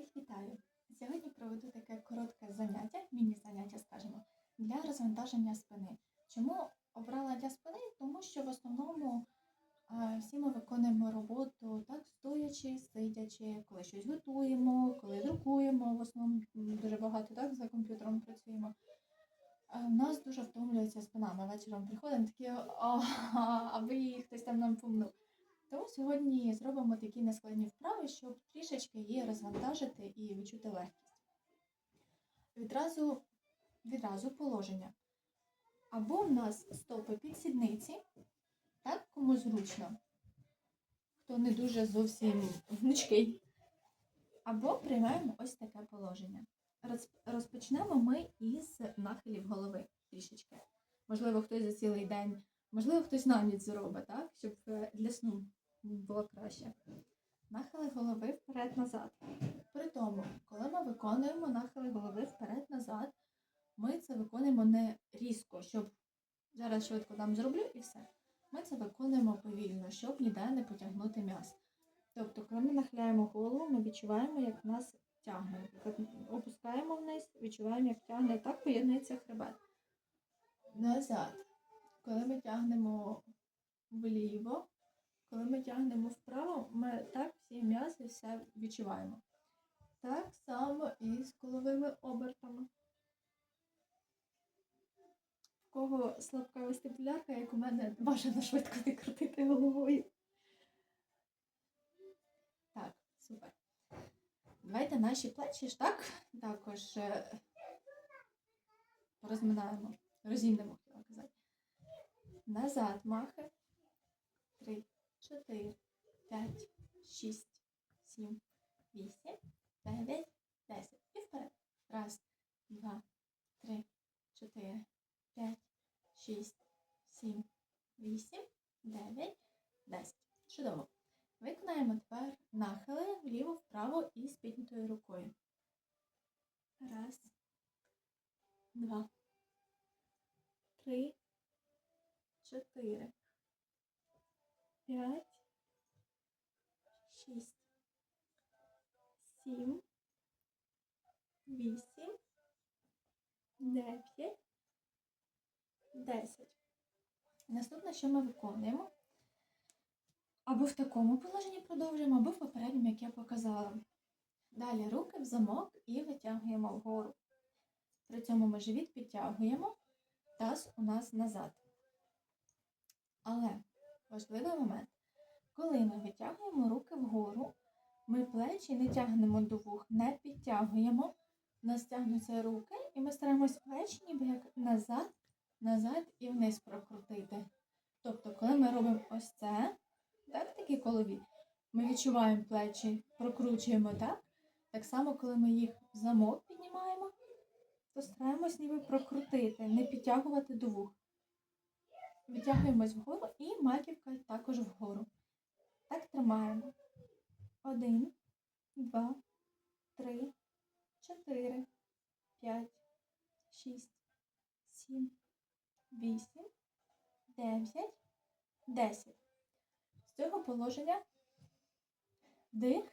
Всіх вітаю! Сьогодні проведу таке коротке заняття, міні-заняття, скажімо, для розвантаження спини. Чому обрала для спини? Тому що в основному всі ми виконуємо роботу так стоячи, сидячи, коли щось готуємо, коли друкуємо, в основному дуже багато так за комп'ютером працюємо. У нас дуже втомлюється спина. Ми вечором приходимо такі, «А, аби хтось там нам помнув. Тому сьогодні зробимо такі нескладні вправи, щоб трішечки її розвантажити і відчути легкість. Відразу, відразу положення. Або в нас стопи під сідниці, так кому зручно, хто не дуже зовсім гнучкий. Або приймаємо ось таке положення. Розпочнемо ми із нахилів голови трішечки. Можливо, хтось за цілий день, можливо, хтось на ніч зробить, так? Щоб е, для сну було краще. Нахили голови вперед-назад. При тому, коли ми виконуємо нахили голови вперед-назад, ми це виконуємо не різко, щоб зараз швидко там зроблю і все. Ми це виконуємо повільно, щоб ніде не потягнути м'яз. Тобто, коли ми нахиляємо голову, ми відчуваємо, як нас тягне. Опускаємо вниз, відчуваємо, як тягне, так поєднується хребет. Назад. Коли ми тягнемо вліво, коли ми тягнемо вправо, ми так всі м'язи все відчуваємо. Так само і з коловими обертами. В кого слабка вестибулярка, як у мене, бажано швидко не крутити головою. Так, супер. Давайте наші плечі ж так також е, розминаємо, розімнемо, хотіла казати. Назад махи. Три, чотири, п'ять, шість, сім, вісім, дев'ять, десять. І вперед. Раз, два, три, чотири, п'ять, шість, сім, вісім, дев'ять, десять. Чудово. Виконаємо тепер нахили вліво-вправо і з піднятою рукою. Раз, два, три, чотири, п'ять, шість, сім, вісім, дев'ять, десять. Наступне, що ми виконуємо, або в такому положенні продовжуємо, або в попередньому, як я показала. Далі руки в замок і витягуємо вгору. При цьому ми живіт підтягуємо, таз у нас назад. Але важливий момент. Коли ми витягуємо руки вгору, ми плечі не тягнемо до вух, не підтягуємо. У нас тягнуться руки, і ми стараємось плечі ніби як назад, назад і вниз прокрутити. Тобто, коли ми робимо ось це, так, такі колові, ми відчуваємо плечі, прокручуємо так. Так само, коли ми їх в замок піднімаємо, то стараємось ніби прокрутити, не підтягувати до вух. Витягуємось вгору і маківка також вгору. Так тримаємо. Один, два, три, чотири, п'ять, шість, сім, вісім, дев'ять, десять. З цього положення вдих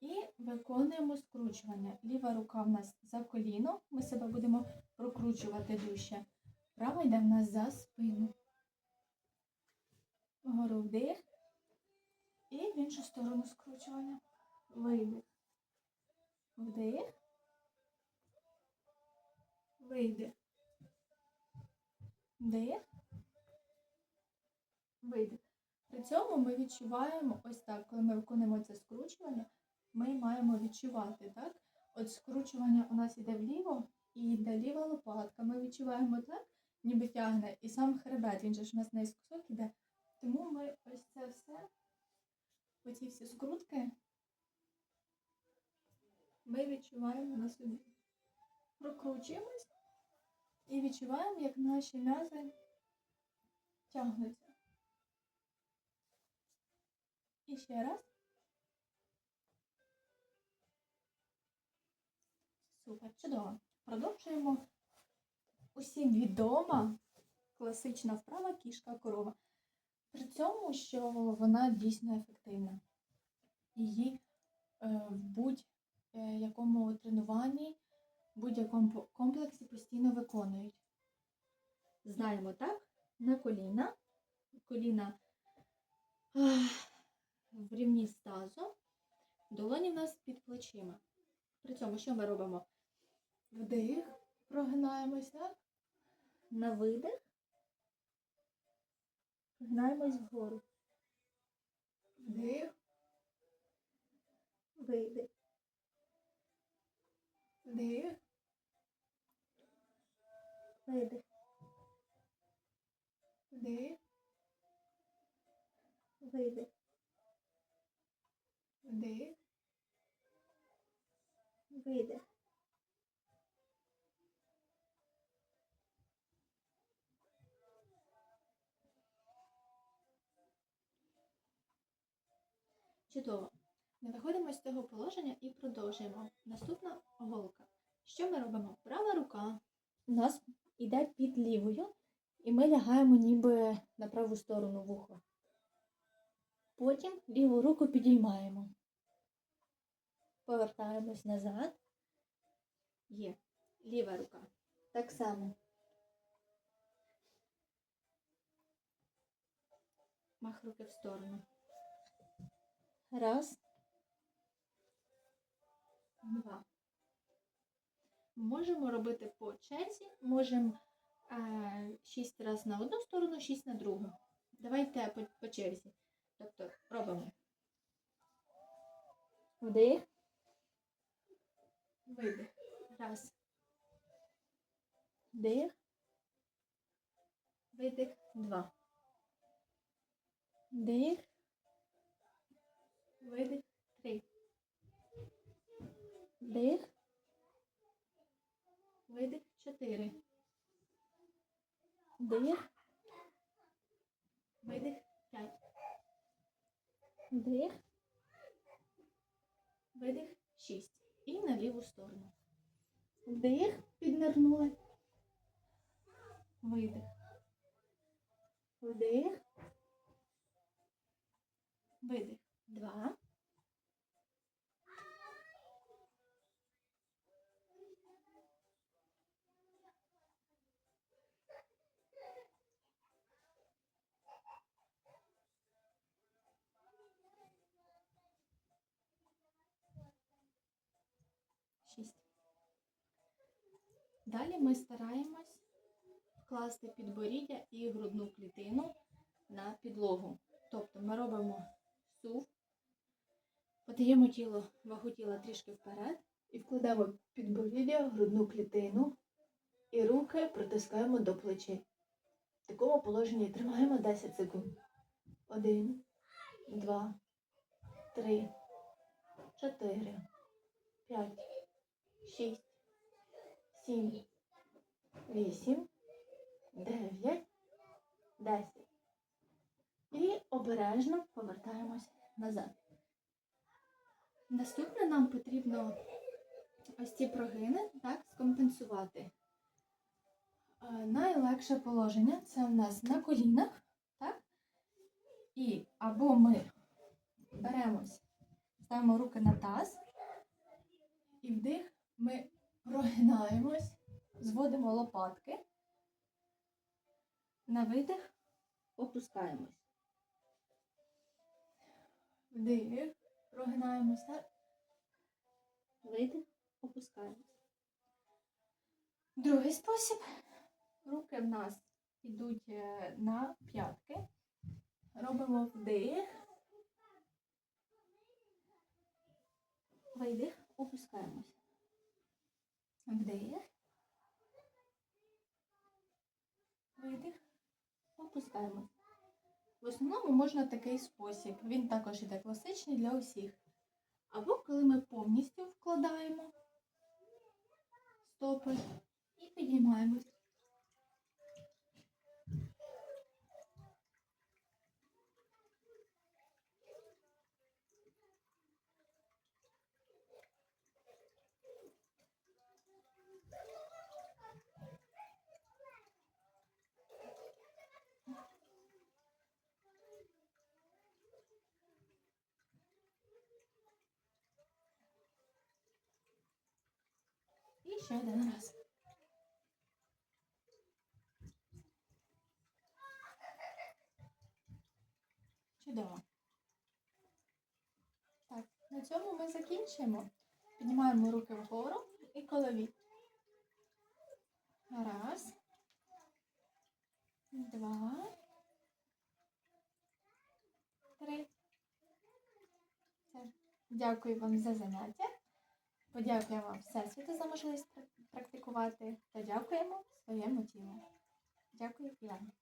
і виконуємо скручування. Ліва рука в нас за коліно. Ми себе будемо прокручувати дужче. Права йде в нас за спину. Вгору вдих. І в іншу сторону скручування. Видих. Вдих. Видих. Вдих. Видих. При цьому ми відчуваємо ось так, коли ми виконуємо це скручування, ми маємо відчувати, так? От скручування у нас іде вліво і йде ліва лопатка. Ми відчуваємо так, ніби тягне, і сам хребет, він же ж у нас наискосок іде. Тому ми ось це все, оці всі скрутки, ми відчуваємо на собі. Прокручуємось і відчуваємо, як наші м'язи тягнуться. І ще раз. Супер, чудово. Продовжуємо усім відома класична вправа кішка корова. При цьому, що вона дійсно ефективна. Її е, в будь е, якому тренуванні, будь-якому комплексі постійно виконують. Знаємо, так? На коліна. Коліна в рівні з тазом. Долоні в нас під плечима. При цьому що ми робимо? Вдих, прогинаємось, так? На видих. Прогинаємось вгору. Вдих. Видих. Вдих. Видих. Вдих. Видих. Вдих. Видих. Чудово. Не виходимо з цього положення і продовжуємо. Наступна голка. Що ми робимо? Права рука у нас йде під лівою, і ми лягаємо ніби на праву сторону вуха. Потім ліву руку підіймаємо. Повертаємось назад. Є. Ліва рука. Так само. Мах руки в сторону. Раз. Два. Можемо робити по черзі. Можемо е, шість разів на одну сторону, шість на другу. Давайте по, по черзі. Тобто робимо. Вдих. Видих. Раз. Вдих. Видих. Два. Вдих. Видих. Три. Вдих. Видих. Чотири. Вдих. Видих. П'ять. Вдих. Видих. Шість. І на ліву сторону. Вдих. Піднирнули. Видих. Вдих. Видих. Два. Шість. Далі ми стараємось вкласти підборіддя і грудну клітину на підлогу. Тобто ми робимо сув, подаємо тіло, вагу тіла трішки вперед і вкладаємо підборіддя, грудну клітину і руки притискаємо до плечей. В такому положенні тримаємо 10 секунд. Один, два, три, чотири, п'ять, шість, сім, вісім, дев'ять, десять. І обережно повертаємось назад. Наступне нам потрібно ось ці прогини так, скомпенсувати. Е, Найлегше положення це у нас на колінах, так? І або ми беремось, ставимо руки на таз, і вдих ми прогинаємось, зводимо лопатки, на видих опускаємось. Вдих, прогинаємось, так? Видих, опускаємось. Другий спосіб. Руки в нас йдуть е, на п'ятки. Робимо вдих. Видих, опускаємось. Вдих. Видих, Опускаємо. В основному можна такий спосіб. Він також іде класичний для усіх. Або коли ми повністю вкладаємо стопи і підіймаємось. Ще один раз. Чудово. Так, на цьому ми закінчуємо. Піднімаємо руки вгору і колові. Раз. Два. Три. Дякую вам за заняття. Подякуємо Всесвіту за можливість практикувати та дякуємо своєму тілу. Дякую, Яна.